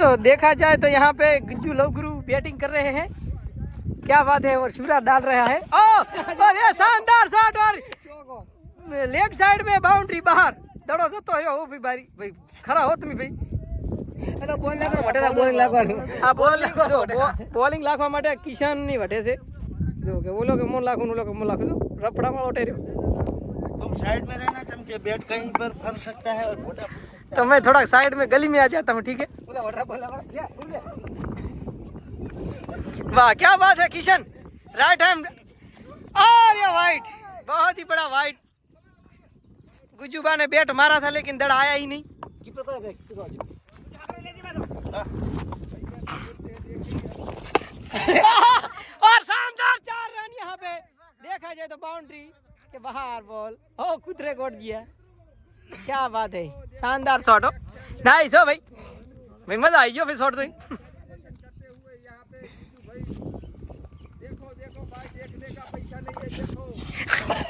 दोस्तों देखा जाए तो यहाँ पे गुज्जू लवगुरु बैटिंग कर रहे हैं क्या बात है और शिवराज डाल रहा है ओ और ये शानदार शॉट और लेग साइड में बाउंड्री बाहर દડો જતો રહ્યો હો ભાઈ બારી ભાઈ ખરા હો તમે ભાઈ એટલે બોલ નાખો વટેલા બોલિંગ લાગવાનું આ બોલિંગ જો બોલિંગ લાખવા માટે કિશન ની વટે છે જો કે ઓલો કે મોન લાખું ઓલો કે મોન લાખું જો રફડામાં ઓટે રહ્યો तुम साइड में रहना चमके बैट कहीं पर फंस सकता है और मोटा तो मैं थोड़ा साइड में गली में आ जाता हूँ ठीक है वाह क्या बात है किशन। राइट हैंड और ये वाइट बहुत ही बड़ा वाइट गुजुबा ने बैट मारा था लेकिन दड़ आया ही नहीं। और शानदार चार रन यहाँ पे। देखा जाए तो बाउंड्री के बाहर बॉल ओ कुतरे कोट गया क्या बात है शानदार शॉट हो नाइस हो भाई। भाई मज़ा आई गयो फिर शॉट ही।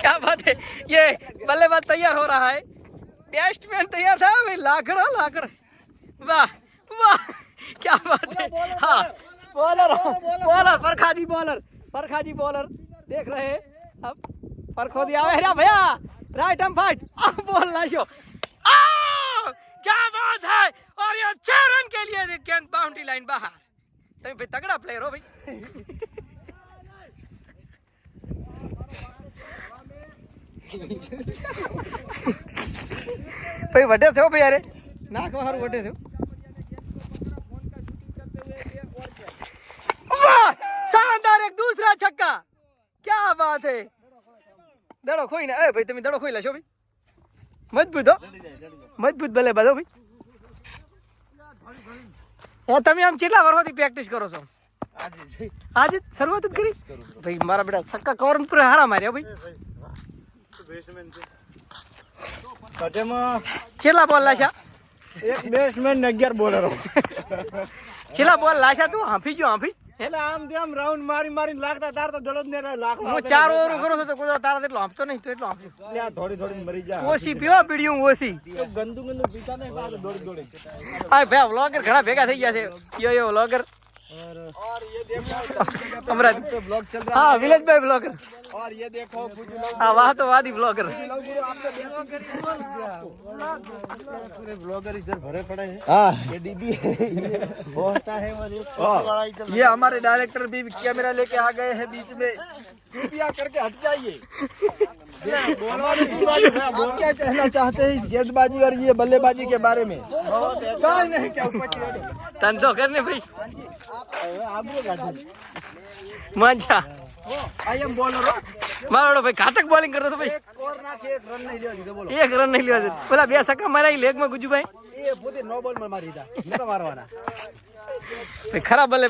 क्या बात है? ये बल्लेबाज तैयार हो रहा है। बैट्समैन तैयार था भाई लाकड़ लाकड़। वाह वाह क्या बात है। हाँ बॉलर बॉलर परखाजी बॉलर परखाजी बॉलर देख रहे हैं अब परखो दिया। भैया राइट एम फाइट बॉल लाशो आ! લાઈન બહાર. તમે ભાઈ તગડા પ્લેયર હો ભાઈ. ભાઈ વટે થયો ભાઈ અરે નાક બહાર વઢે થયો. શાનદાર એક દૂસરા છક્કા. ક્યા બાત હે? દડો ખોઈ ને ભાઈ તમે દડો ખોઈ લેશો ભાઈ. મજબૂત હો. મજબૂત ભલે બધો ભાઈ. એ તમે આમ કેટલા વર્ષોથી પ્રેક્ટિસ કરો છો? આજે આજે શરૂઆત જ કરી? ભાઈ મારા બેટા સક્કા કવર પૂરા હારા માર્યા ભાઈ. છેલ્લા બોલ લાશા એક બેટ્સમેન ને અગિયાર બોલરો છેલ્લા બોલ લાશા તું? હાંફી ગયો હાંફી. એટલે આમ તેમ રાઉન્ડ મારી મારીને લાગતા તાર તો જ ને લાખ હું ચાર ઓવર કરું છું તો કોઈ તારા એટલો આપતો નહીં તો એટલો હાંફજો થોડી થોડી મરી જા. ઓછી પીવો પીડ્યું ઓછી. તો ગંદુ ગંદુ પીતા નહીં દોડી દોડી આ ભાઈ વ્લોગર ઘણા ભેગા થઈ ગયા છે. યો યો વ્લોગર? और ये देखो ब्लॉग चल रहा हाँ। विलेज भाई ब्लॉगर और ये देखो हाँ वाह तो वादी ब्लॉगर पूरे ब्लॉगर इधर भरे पड़े हैं। हाँ। ये डीबी होता है ये हमारे डायरेक्टर भी कैमरा लेके आ गए हैं बीच में। कृपया करके हट जाइए। आप क्या कहना चाहते हैं इस गेंदबाजी और ये बल्लेबाजी के बारे में? नहीं क्या ધંધો કર ને ભાઈ. મજા. મારો ભાઈ ઘાતક બોલિંગ કરતો હતો ભાઈ. એક રન નહીં લેવા પેલા બે સકા મારા લેગમાં ગુજુભાઈ નો બોલમાં મારી દીધા. મારવાના. ખરાબ બલ્લે